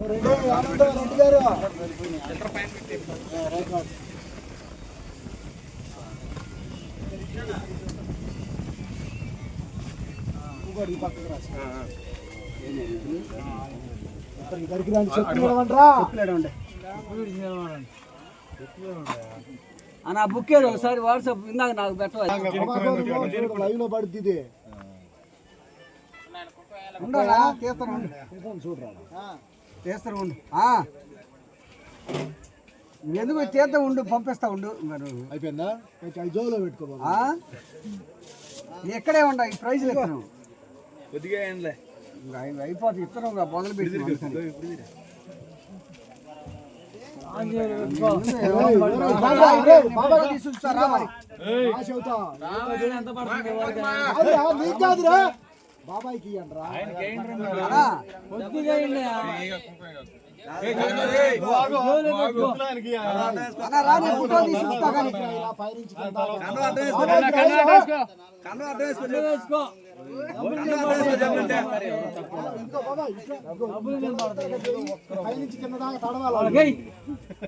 రెడ్డి గారు. అన్న బుక్ ఏదో ఒకసారి వాట్సాప్ ఇందాక నాకు పెట్టవాలి లైవ్లో ఉండరా తీస్తాను ఇతను చూడరా తీస్తాను ఉండు ఎందుకు తీస్తా ఉండు పంపిస్తా ఉండు నువ్వు. అయిపోయిందా జోబులో పెట్టుకో? ఎక్కడే ఉండవు ఈ ఎత్తున్నావు కొద్దిగా ఏంలే ఇంకా అయి- అయిపోతే ఇత్తనం ఇంకా మొదలు పెట్టి తీసుకుంటారా బాబాయ్కి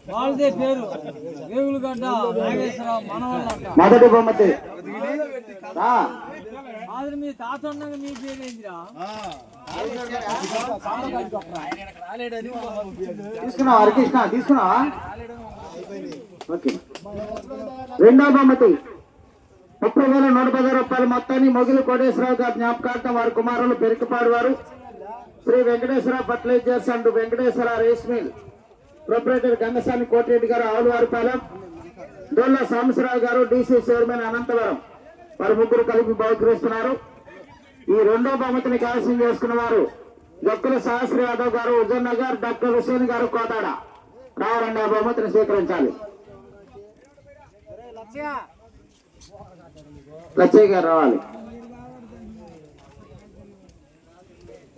వాళ్ళదే పేరు రేగులగడ్డ నాగేశ్వరరావు మనవాళ్ళంట మొదటి బొమ్మతి మీ తాత ఉండగా మీ తీసుకున్నావా హరికృష్ణ తీసుకున్నావా ఓకే. రెండో బొమ్మతి ముప్పై వేల నూట పది రూపాయల మొత్తాన్ని మొగిలి కోటేశ్వరరావు గారి జ్ఞాపకార్థం వారి కుమారులు పెరికిపాడు వారు. Sri Venkateswara fertilizers and Venkateswara rice mill. Proprietor Gangasani Kotireddy garu Avulavaripalem. Dolla Sambasivarao గారు డీసీ చైర్మన్ అనంతవరం. వారు ముగ్గురు కలిపి బహుకరిస్తున్నారు ఈ రెండో బహుమతిని కైవసం చేసుకున్న వారు జక్కుల సహస్ర యాదవ్ గారు ఉజన్ నగర్ డాక్టర్ హుసేన్ గారు కోదాడ రావాలండి ఆ బహుమతిని స్వీకరించాలి. లచ్చయ్య గారు రావాలి.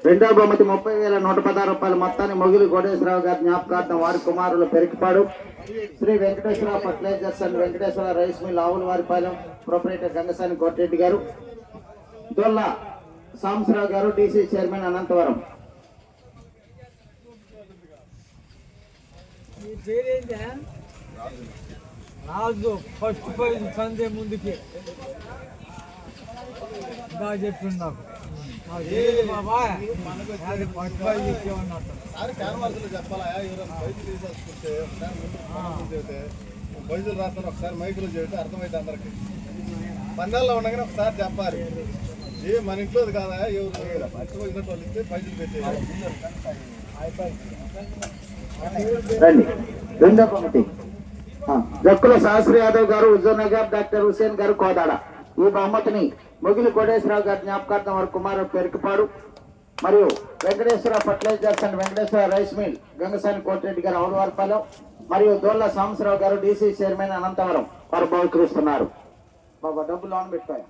రెండవ బహుమతి ముప్పై వేల నూట పదహారు రూపాయల మొత్తాన్ని మొగిలి కోటేశ్వరరావు గారి జ్ఞాపకార్థం వారి కుమారులు Perikipadu Sri Venkateswara fertilizers and Venkateswara rice mill Avulavaripalem proprietor Gangasani Kotireddy garu. Dolla Sambasrao garu DC chairman Anantavaram. Raju first prize కందే ముందుకి. ఇంకా చెప్పిండు నాకు పైసలు రాస్తాను ఒకసారి మైకులో చెబితే అర్థమైతే అందరికి. పందాల్లో ఉండగానే ఒకసారి చెప్పాలి. ఏ మన ఇంట్లోది కాదా? ఎవరు వాళ్ళు ఇస్తే పైసలు పెట్టేయాలి. రండి. రెండో కమిటీ. ఆ, జక్కుల శాస్త్రి యాదవ్ గారు ఉజ్జవ్ నగర్ డాక్టర్ హుసేన్ గారు కోదాడ. ఈ బహుమతిని మొగిలి కోటేశ్వరరావు గారి జ్ఞాపకార్థం వారి కుమారు పెరికిపాడు. మరియు Venkateswara fertilizers and Venkateswara rice mill Gangasani Kotireddy garu Audavaripalem మరియు దోళ్ళ సాంబశివరావు గారు డీసీ చైర్మన్ అనంతవరం వారు బహుకరిస్తున్నారు. బాబా డబ్బులు ఆన్ పెట్టుకోయా.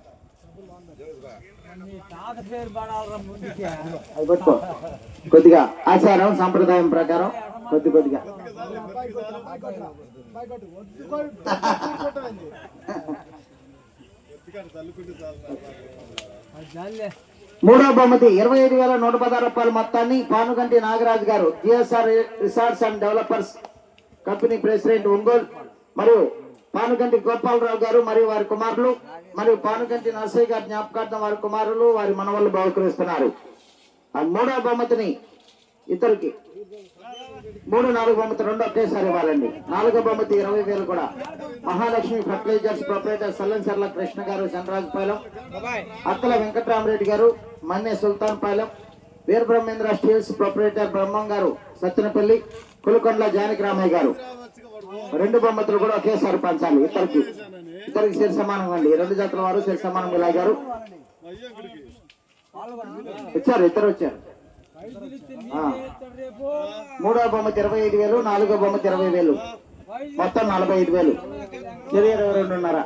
కొద్దిగా ఆచారం సంప్రదాయం ప్రకారం కొద్ది కొద్దిగా. మూడో బహుమతి ఇరవై ఐదు వేల నూట పదహారు రూపాయల మొత్తాన్ని Panuganti Nagaraju garu GSR resorts and developers company president Ongole మరియు పానుగంటి గోపాలరావు గారు మరియు వారి కుమారులు మరియు పానుగంటి నర్సయ్య గారి జ్ఞాపకార్థం వారి కుమారులు వారి మనవళ్ళు బహుకరిస్తున్నారు. ఆ మూడో బహుమతిని ఇతరుకి మూడు నాలుగు బొమ్మతి రెండు ఒకేసారి ఇవ్వాలండి. నాలుగో బొమ్మతి ఇరవై వేలు కూడా. మహాలక్ష్మి ఫర్టిలైజర్స్ ప్రొపరేటర్ సల్లన్సర్ల కృష్ణ గారు చంద్రరాజుపాలెం అక్కల వెంకటరామరెడ్డి గారు మన్నె సుల్తాన్ పాలెం. వీరబ్రహ్మేంద్ర స్టీల్స్ ప్రొపరేటర్ బ్రహ్మం గారు సత్తెనపల్లి కులకొండల జానకి రామయ్య గారు. రెండు బొమ్మతులు కూడా ఒకేసారి పంచాలి. ఇద్దరికి. ఇద్దరికి సరి సమానం అండి. రెండు జాతుల వారు సరి సమానం లాగారు వచ్చారు ఇద్దరు వచ్చారు. మూడో బొమ్మతి ఇరవై ఐదు వేలు నాలుగో బొమ్మతి ఇరవై వేలు. మొత్తం నలభై ఐదు వేలు. చెరి ఇరవై రెండున్నర.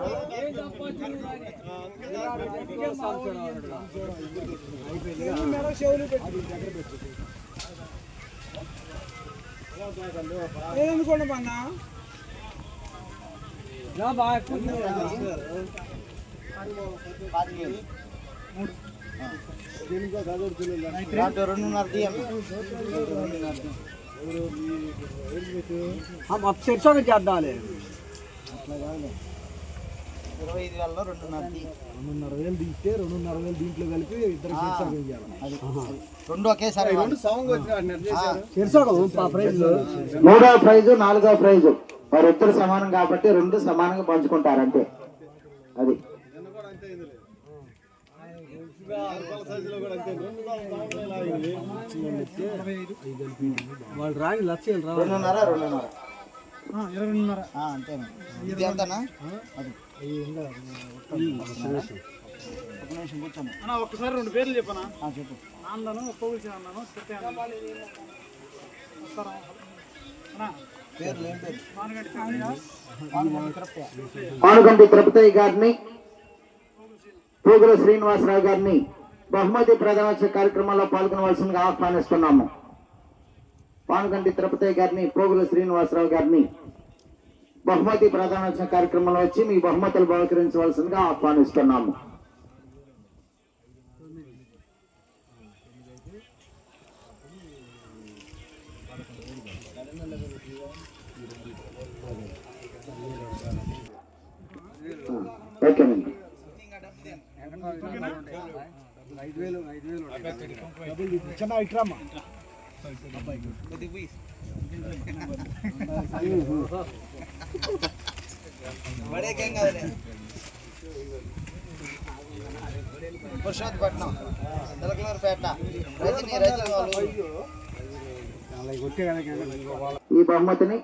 బాగా చేద్దాంలే. ఇరవై ఐదు వేలలో రెండున్నర. రెండున్నర వేలు దిగితే రెండున్నర వేలు దీంట్లో కలిపి ఇద్దరు శీర్షాలు అది రెండు ఒకేసారి. రెండు ప్రైజ్. మూడవ ప్రైజు నాలుగవ ప్రైజు. వారిద్దరు సమానం కాబట్టి రెండు సమానంగా పంచుకుంటారు అంతే. అది నిన్న కూడా అంతే అయిందిలే. ఆరు రూపాయల సైజులో కూడా అంతే. రెండు రూపాయల సమంగానే లాగింది. వాళ్ళు రాని లక్షలు రా రెండున్నర రెండున్నర. ఇరవైన్నర. ఆ, అంతేనా? ఇది ఎంతనా? అది. ఒక నిమిషం కూర్చోండి అన్న ఒక్కసారి రెండు పేర్లు చెప్పనా? ఆ, చెప్పు. అన్నాను పోగుల్చి అన్నాను నమస్కారం అన్నా. పేర్లు ఏం పేరు. పానుగంటి తిరుపతి గారిని పోగుల శ్రీనివాసరావు గారిని బహుమతి ప్రధానోత్సవ కార్యక్రమంలో పాల్గొనవలసిందిగా ఆహ్వానిస్తున్నాము. పానుగంటి తిరుపతి గారిని పోగుల శ్రీనివాసరావు గారిని బహుమతి ప్రధానోత్సవ కార్యక్రమంలో వచ్చి మీ బహుమతులు బహుకరించవలసిందిగా ఆహ్వానిస్తున్నాము. చిన్న ఇట్రామ్మా పురుషోత్పట్నం తిలకలూరుపేట రజనీ ఈ బహుమతిని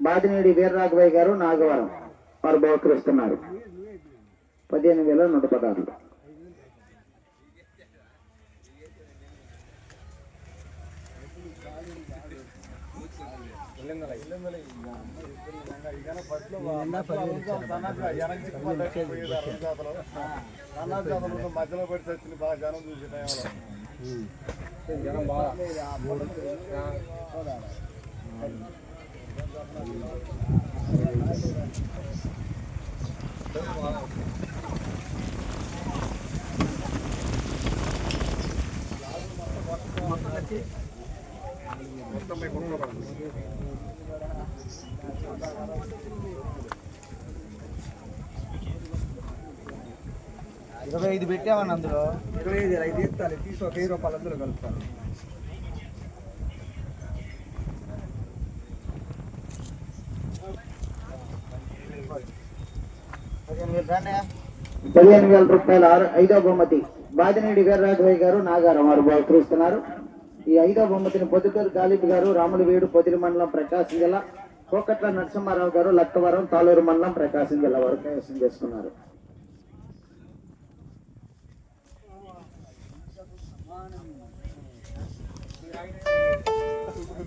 బాదినేడి వీర్రాఘవయ్య గారు నాగవరం వారు బహుకరిస్తున్నారు పదిహేను వేల నూట పదహారులు. మధ్యలో పడి చచ్చింది బాగా జనం చూసి టైంలో ఇరవై ఐదు పెట్టామని అందులో? ఇరవై ఐదు ఐదు ఎత్తాలి. తీసి ఒక వెయ్యి రూపాయలు అందులో కలుపుతాను పదిహేను వేలు రూపాయల ఆరు ఐదో బహుమతి. బాదినేడి వీర్రాఘవయ్య గారు నాగారం వారు బహుకరిస్తున్నారు ఈ ఐదో బహుమతిని పొద్దుటూరు గాలిబ్ గారు రాములవీడు పొదిలి మండలం ప్రకాశం జిల్లా కోకట్ల నరసింహారావు గారు లక్కవరం తాలూరు మండలం ప్రకాశం జిల్లా వారు కైవసం చేసుకున్నారు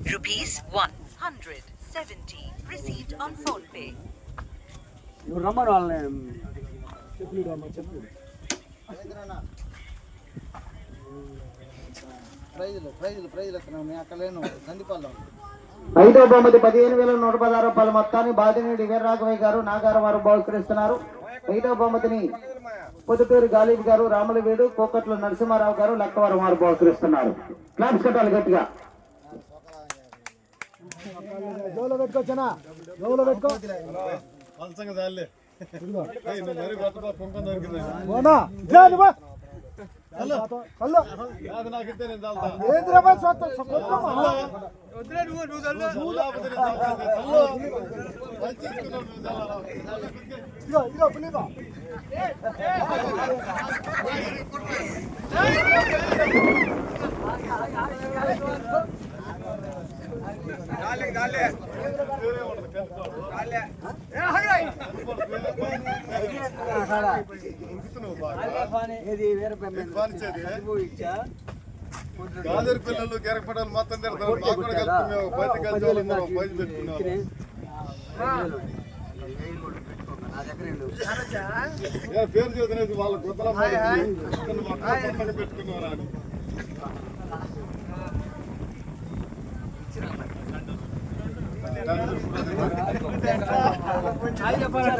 Rupees 170 received on phone pay. నువ్వు రమ్మని వాళ్ళని. ప్రైజులు ప్రైజులు ప్రైజులు ఎత్తున్నాం మేము అక్కడ లేను. నందిపాల్లో ఐదో బహుమతి పదిహేను వేల నూట పదహారు రూపాయల మొత్తాన్ని బాదినేడి వీర్రాఘవయ్య గారు నాగారం వారు బహుకరిస్తున్నారు. ఐదో బహుమతిని పొద్దుటూరు గాలిబ్ గారు రాములవీడు కోకట్ల నరసింహారావు గారు లక్కవరం వారు బహుకరిస్తున్నారు. క్లాప్స్ కట్టాలి గట్టిగా. జోలో పెట్టుకోవచ్చనా జోలో పెట్టుకో. పలసంగా చాలే ఏయ్, నువ్వు మరీ కొత్త కుంకం దొరికింది. పోనా జాను బా కల్లో కల్లో అది నాకు ఇస్తే నేను చాలుతా ఏంద్రా బా సొత్త కొత్తమా నువ్వు లేకపోతే నేను చాలుతా. చల్లు. మంచి ఇస్తున్నావు నువ్వు చల్లాలా. ఇదిగో ఇదిగో పులిబా ఉరుకుతున్నావు బాగా. గాజర్ పిల్లలు కెరకపడాలు మొత్తం తిడతారు. మాకు కూడా కలిపి మేము. పది కలిసి మనం పది పెట్టుకున్నాం. పేరు చదివినది వాళ్ళ గుద్దల పెట్టుకున్నారా அதுக்கப்புறம்